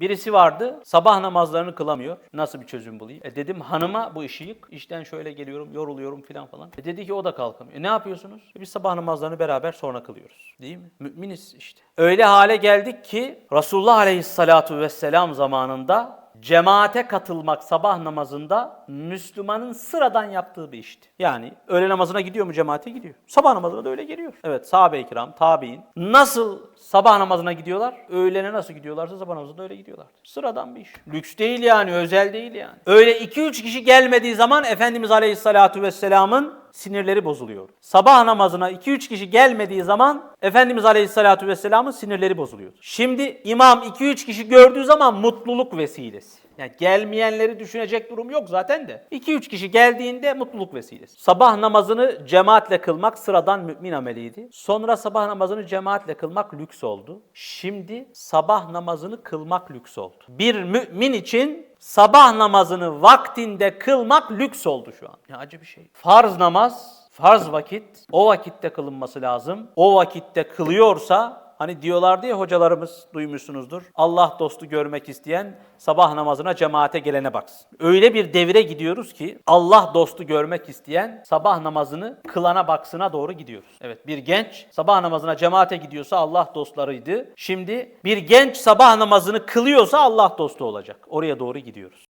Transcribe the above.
Birisi vardı sabah namazlarını kılamıyor. Nasıl bir çözüm bulayım? E dedim hanıma bu işi yık. İşten şöyle geliyorum yoruluyorum filan falan. E dedi ki o da kalkamıyor. E ne yapıyorsunuz? E biz sabah namazlarını beraber sonra kılıyoruz. Değil mi? Müminiz işte. Öyle hale geldik ki Resulullah Aleyhissalatu vesselam zamanında cemaate katılmak sabah namazında Müslümanın sıradan yaptığı bir işti. Yani öğle namazına gidiyor mu cemaate gidiyor. Sabah namazına da öyle geliyor. Evet sahabe-i kiram, tabi'in. Nasıl sabah namazına gidiyorlar? Öğlene nasıl gidiyorlarsa sabah namazına öyle gidiyorlar. Sıradan bir iş. Lüks değil yani, özel değil yani. Öyle 2-3 kişi gelmediği zaman Efendimiz Aleyhissalatu vesselamın sinirleri bozuluyor. Sabah namazına 2-3 kişi gelmediği zaman Efendimiz Aleyhissalatu vesselamın sinirleri bozuluyor. Şimdi imam 2-3 kişi gördüğü zaman mutluluk vesilesi. Yani gelmeyenleri düşünecek durum yok zaten de. 2-3 kişi geldiğinde mutluluk vesilesi. Sabah namazını cemaatle kılmak sıradan mümin ameliydi. Sonra sabah namazını cemaatle kılmak lüks oldu. Şimdi sabah namazını kılmak lüks oldu. Bir mümin için sabah namazını vaktinde kılmak lüks oldu şu an. Ne acı bir şey. Farz namaz, farz vakit o vakitte kılınması lazım. O vakitte kılıyorsa Hani diyorlardı ya hocalarımız duymuşsunuzdur. Allah dostu görmek isteyen sabah namazına cemaate gelene baksın. Öyle bir devire gidiyoruz ki Allah dostu görmek isteyen sabah namazını kılana baksına doğru gidiyoruz. Evet bir genç sabah namazına cemaate gidiyorsa Allah dostlarıydı. Şimdi bir genç sabah namazını kılıyorsa Allah dostu olacak. Oraya doğru gidiyoruz.